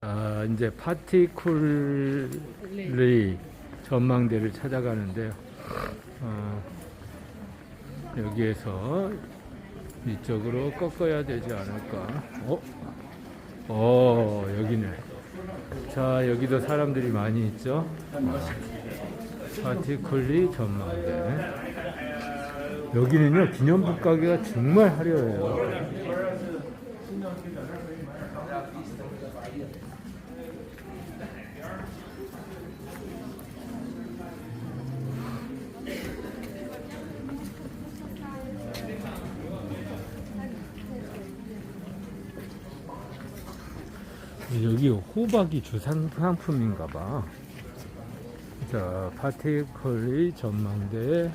아, 이제 파티쿨리 전망대를 찾아가는데요. 어, 여기에서 이쪽으로 꺾어야 되지 않을까? 어? 어, 여기네. 자, 여기도 사람들이 많이 있죠? 어, 파티쿨리 전망대. 여기는요, 기념품 가게가 정말 화려해요. 여기 호박이 주산 상품인가 봐. 자, 파티컬리 전망대에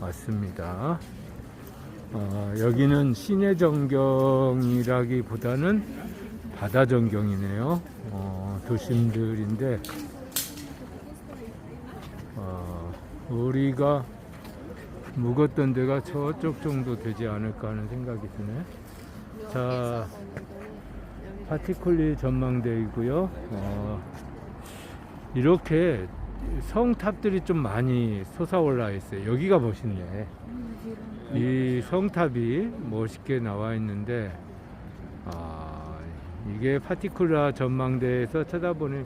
왔습니다. 어, 여기는 시내 전경이라기보다는 바다 전경이네요. 어, 도심들인데, 어, 우리가 묵었던 데가 저쪽 정도 되지 않을까 하는 생각이 드네. 자, 파티콜리 전망대이고요. 어, 이렇게 성탑들이 좀 많이 솟아올라 있어요. 여기가 멋있네. 이 성탑이 멋있게 나와 있는데, 아, 이게 파티쿨라 전망대에서 쳐다보는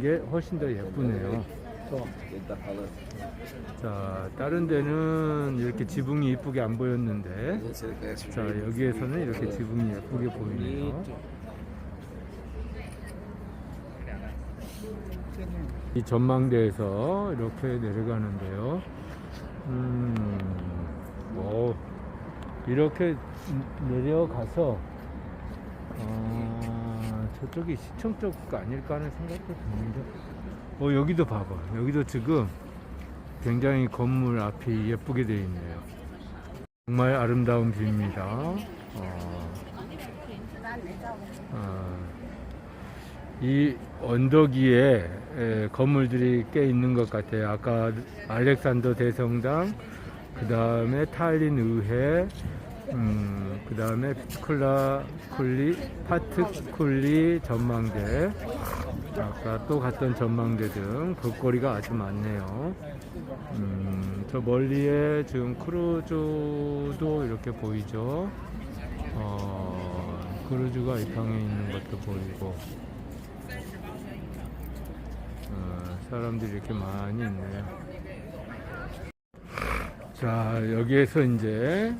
게 훨씬 더 예쁘네요. 자, 다른 데는 이렇게 지붕이 이쁘게 안 보였는데, 자, 여기에서는 이렇게 지붕이 예쁘게 보이네요. 이 전망대에서 이렇게 내려가는데요. 음, 뭐, 이렇게 내려가서, 어, 저쪽이 시청 쪽 아닐까 하는 생각도 드는데, 어, 여기도 봐봐. 여기도 지금 굉장히 건물 앞이 예쁘게 되어 있네요. 정말 아름다운 뷰입니다. 어, 어, 이 언덕 위에 에, 건물들이 꽤 있는 것 같아요. 아까 알렉산더 대성당, 그 다음에 탈린 의회, 음, 그 다음에 피트쿨라 쿨리, 파트쿨리 전망대, 아까 또 갔던 전망대 등 볼거리가 아주 많네요. 음, 저 멀리에 지금 크루즈도 이렇게 보이죠. 어, 크루즈가 이 방에 있는 것도 보이고. 어, 사람들이 이렇게 많이 있네요. 자, 여기에서 이제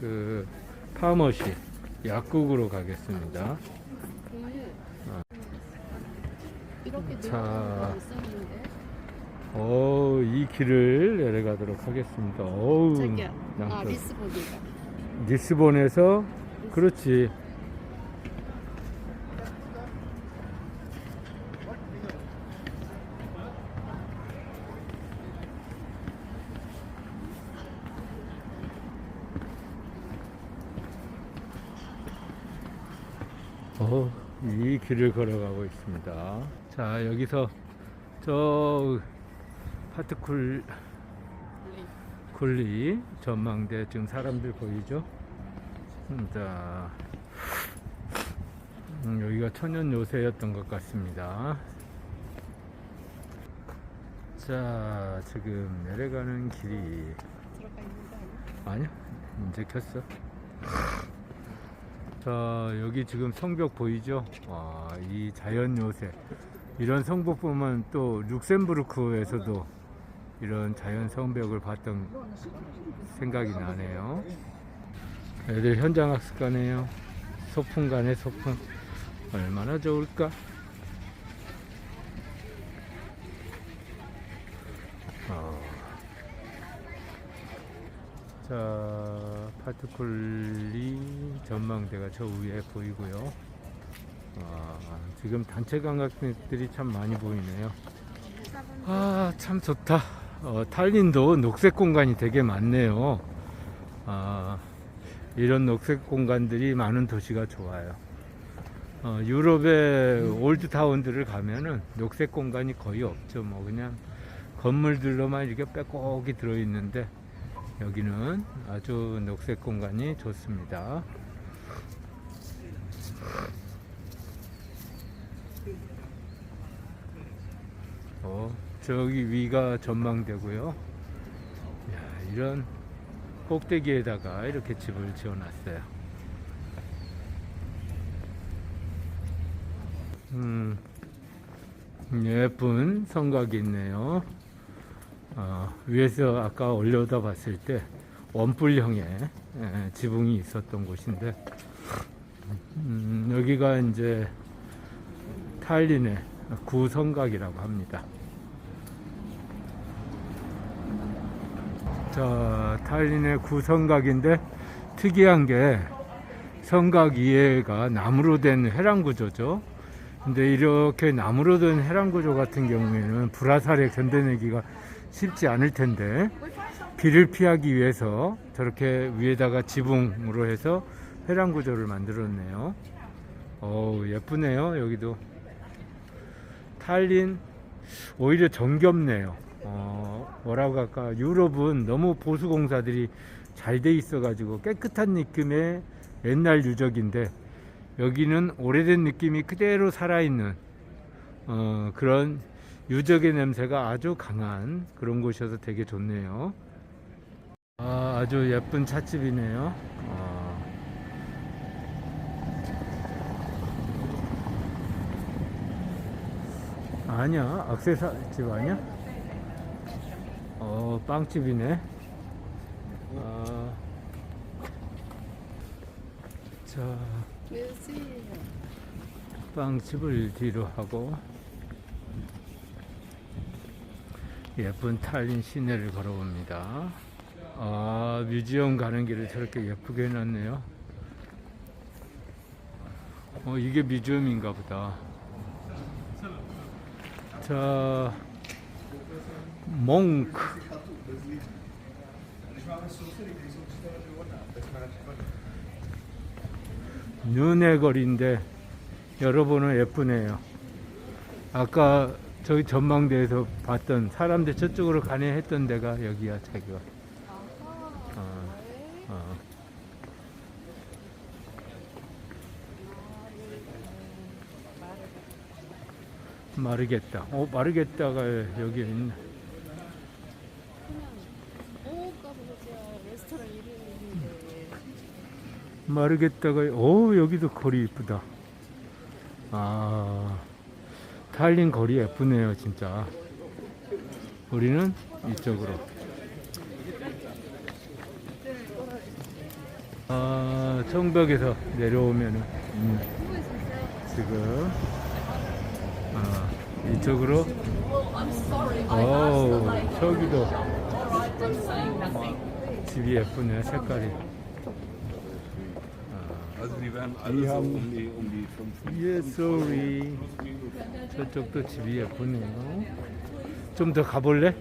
그 파머시 약국으로 가겠습니다. 자. 어, 이 길을 내려가도록 하겠습니다. 어우, 저기요 아 양쪽. 리스본이가 리스본에서 그렇지. 어, 이 길을 걸어가고 있습니다. 자, 여기서 저 파트쿨 굴리 전망대 지금 사람들 보이죠? 음, 자, 음, 여기가 천연 요새였던 것 같습니다. 자, 지금 내려가는 길이? 아니야, 이제 켰어. 자, 여기 지금 성벽 보이죠? 와, 이 자연 요새. 이런 성벽 보면 또 룩셈부르크에서도 이런 자연 성벽을 봤던 생각이 나네요. 애들 현장 학습 가네요. 소풍 가네, 소풍. 얼마나 좋을까? 자, 파트쿨리 전망대가 저 위에 보이고요. 아, 지금 단체 관광객들이 참 많이 보이네요. 아, 참 좋다. 어, 탈린도 녹색 공간이 되게 많네요. 아, 이런 녹색 공간들이 많은 도시가 좋아요. 어, 유럽의 올드타운들을 가면은 녹색 공간이 거의 없죠. 뭐 그냥 건물들로만 이렇게 빼곡히 들어있는데 여기는 아주 녹색 공간이 좋습니다. 어, 저기 위가 전망되고요. 야, 이런 꼭대기에다가 이렇게 집을 지어놨어요. 음, 예쁜 성곽이 있네요. 어, 위에서 아까 올려다 봤을 때 원뿔형의 예, 지붕이 있었던 곳인데 음, 여기가 이제 탈린의 구성각이라고 합니다. 자, 탈린의 구성각인데 특이한 게 성각 이해가 나무로 된 해랑 구조죠. 근데 이렇게 나무로 된 해랑 구조 같은 경우에는 불화살에 견뎌내기가 쉽지 않을 텐데 비를 피하기 위해서 저렇게 위에다가 지붕으로 해서 회랑 구조를 만들었네요. 어우 예쁘네요 여기도 탈린 오히려 정겹네요. 어, 뭐라고 할까 유럽은 너무 보수 공사들이 잘 돼 있어 가지고 깨끗한 느낌의 옛날 유적인데 여기는 오래된 느낌이 그대로 살아있는 어, 그런 유적의 냄새가 아주 강한 그런 곳이어서 되게 좋네요. 아, 아주 예쁜 찻집이네요. 어. 아니야, 악세사 집 아니야? 어, 빵집이네. 아, 자. 빵집을 뒤로 하고 예쁜 탈린 시내를 걸어봅니다. 아, 뮤지엄 가는 길을 저렇게 예쁘게 해놨네요. 어, 이게 뮤지엄인가 보다. 자, 몽크. 눈의 거리인데 여러분은 예쁘네요. 아까 저기 전망대에서 봤던 사람들 저쪽으로 가네 했던 데가 여기야 자기가. 어, 어. 마르겠다. 어 마르겠다가 여기 있네. 마르겠다가 오 여기도 거리 이쁘다. 아 탈린 거리 예쁘네요 진짜. 우리는 이쪽으로. 아 청벽에서 내려오면은 음, 지금 아 이쪽으로. 오 저기도 집이 예쁘네 색깔이. Die werden alle so um die, um die 5 예, sorry. 저쪽도 집이 예쁘네요. 좀 더 가볼래?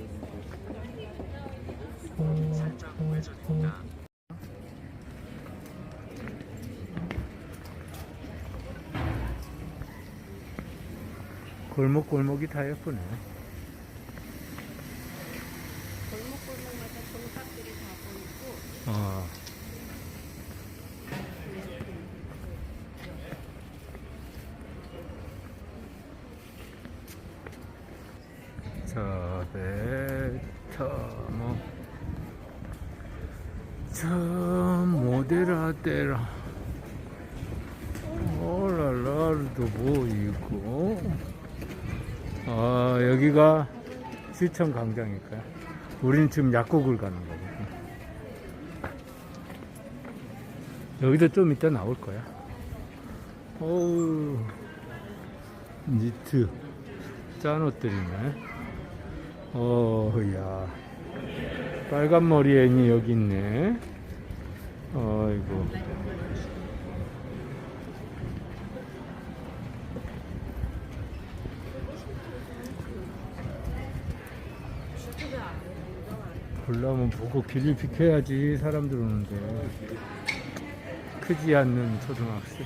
골목 골목이 다 예쁘네. 골목골목마다 종탑들이 다 보이고. 어. 저 베타모 저 모데라데라 오랄라르도 보이고 아 여기가 시청 광장일까요? 우리는 지금 약국을 가는 거거든. 여기도 좀 이따 나올 거야. 어우, 니트, 짠 옷들이네. 어, 야. 빨간 머리 애니 여기 있네. 어이구. 보려면 보고 길을 비켜야지 사람들 오는데. 크지 않는 초등학생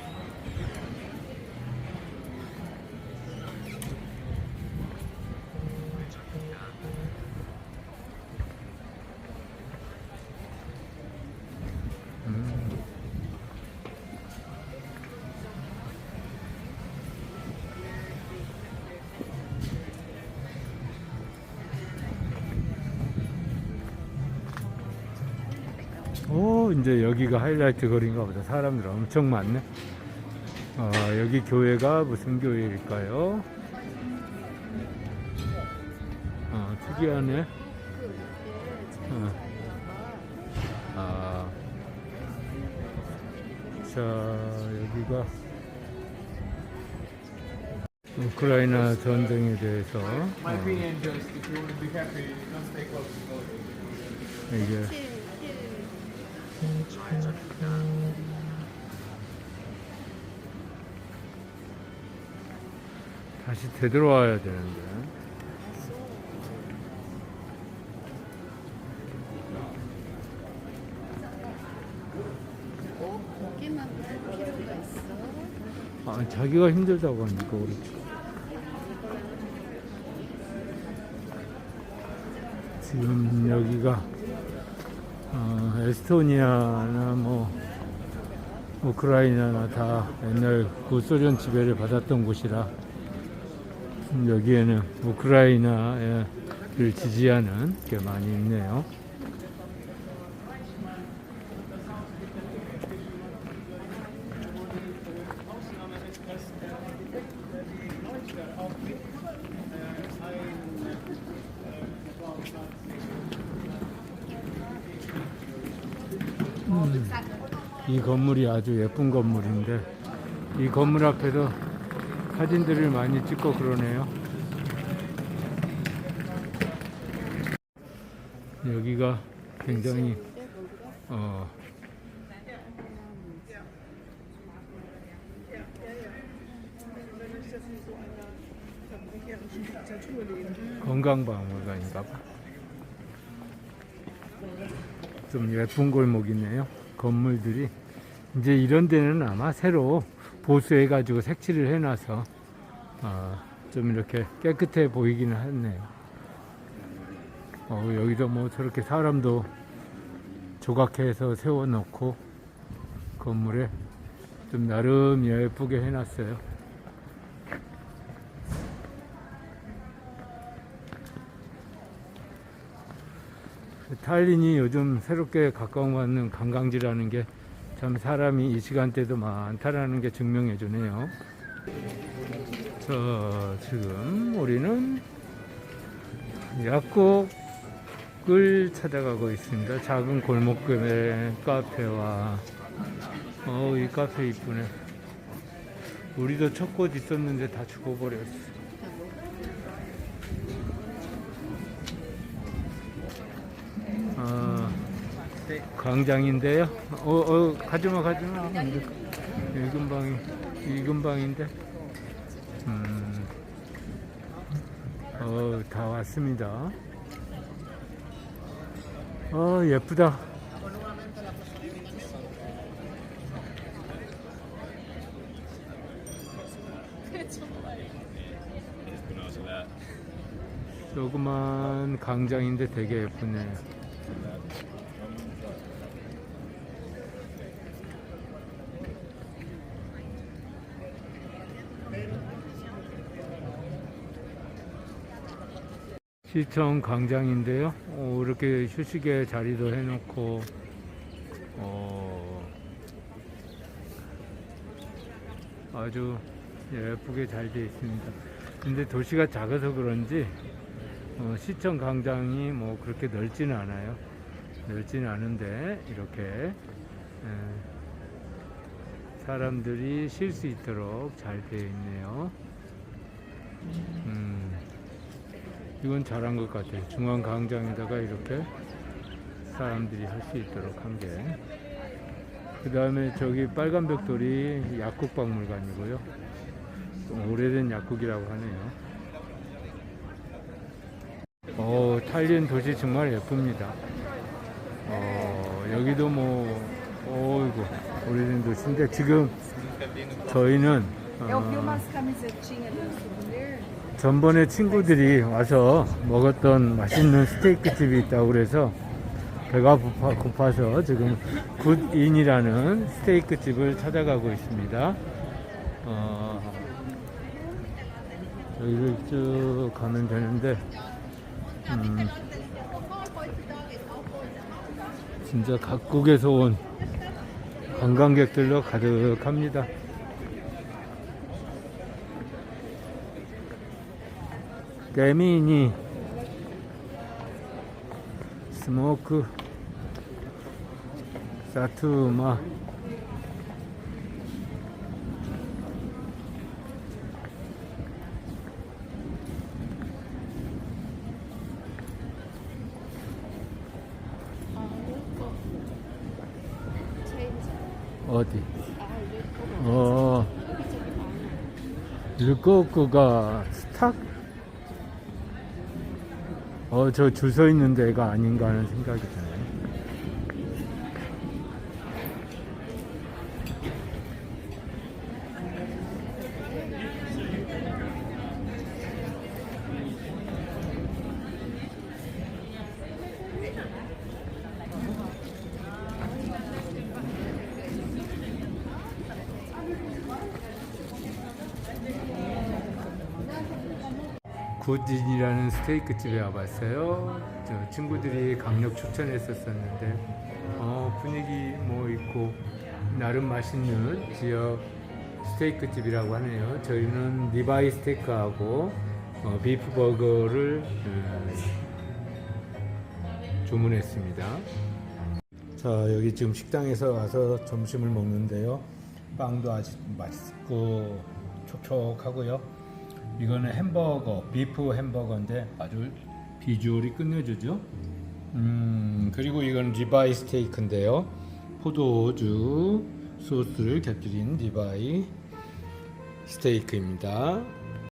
어, 이제 여기가 하이라이트 거리인가 보다. 사람들 엄청 많네. 어, 여기 교회가 무슨 교회일까요? 어, 특이하네. 어. 아. 자, 여기가 우크라이나 전쟁에 대해서 어, just 힐, 힐. 다시 되돌아와야 되는데. 꼭 보기만 할 필요가 있어. 아, 자기가 힘들다고 하니까 그렇지. 지금 여기가 어, 에스토니아나 뭐 우크라이나나 다 옛날 구소련 지배를 받았던 곳이라 여기에는 우크라이나를 지지하는 게 많이 있네요. 건물이 아주 예쁜 건물인데 이 건물 앞에서 사진들을 많이 찍고 그러네요. 여기가 굉장히 어, 건강박물관인가 봐. 좀 예쁜 골목이네요. 건물들이 이제 이런 데는 아마 새로 보수해 가지고 색칠을 해 놔서 어, 좀 이렇게 깨끗해 보이기는 하네요. 어, 여기도 뭐 저렇게 사람도 조각해서 세워 놓고 건물에 좀 나름 예쁘게 해 놨어요. 탈린이 요즘 새롭게 각광받는 관광지라는 게 참 사람이 이 시간대도 많다라는 게 증명해 주네요. 자, 지금 우리는 약국을 찾아가고 있습니다. 작은 골목급의 카페와 어, 이 카페 이쁘네. 우리도 첫꽃 있었는데 다 죽어버렸어. 광장인데요. 어, 어, 가지마, 가지마. 안 돼. 이 근방이, 이 근방인데. 음, 어, 다 왔습니다. 어, 예쁘다. 조그만 광장인데 되게 예쁘네요. 시청 광장인데요. 어, 이렇게 휴식의 자리도 해놓고, 어, 아주 예쁘게 잘 되어 있습니다. 근데 도시가 작아서 그런지, 어, 시청 광장이 뭐 그렇게 넓지는 않아요. 넓지는 않은데, 이렇게, 에, 사람들이 쉴 수 있도록 잘 되어 있네요. 음. 이건 잘한 것 같아요. 중앙 광장에다가 이렇게 사람들이 할 수 있도록 한 게. 그 다음에 저기 빨간 벽돌이 약국 박물관이고요. 좀 오래된 약국이라고 하네요. 어, 탈린 도시 정말 예쁩니다. 어, 여기도 뭐, 어이구, 오래된 도시인데 지금 저희는 어, 전번에 친구들이 와서 먹었던 맛있는 스테이크 집이 있다고 그래서 배가 고파, 고파 서 지금 굿인이라는 스테이크 집을 찾아가고 있습니다. 어, 여기를 쭉 가면 되는데, 음, 진짜 각국에서 온 관광객들로 가득합니다. 개미니 스모크 사투마 아, 이거. 체인지. 어디? 아, 이거. 어 여기저기 많아. 르코크가 스탁? 어, 저 줄 서 있는 데가 아닌가 하는 생각이 드네. 굿진이라는 스테이크 집에 와봤어요. 저 친구들이 강력 추천했었었는데 어, 분위기 뭐 있고 나름 맛있는 지역 스테이크 집이라고 하네요. 저희는 리바이 스테이크하고 어, 비프 버거를 음, 주문했습니다. 자 여기 지금 식당에서 와서 점심을 먹는데요. 빵도 아주 맛있고 촉촉하고요. 이거는 햄버거, 비프 햄버거인데 아주 비주얼이 끝내주죠. 음, 그리고 이건 리바이 스테이크인데요. 포도주 소스를 곁들인 리바이 스테이크입니다.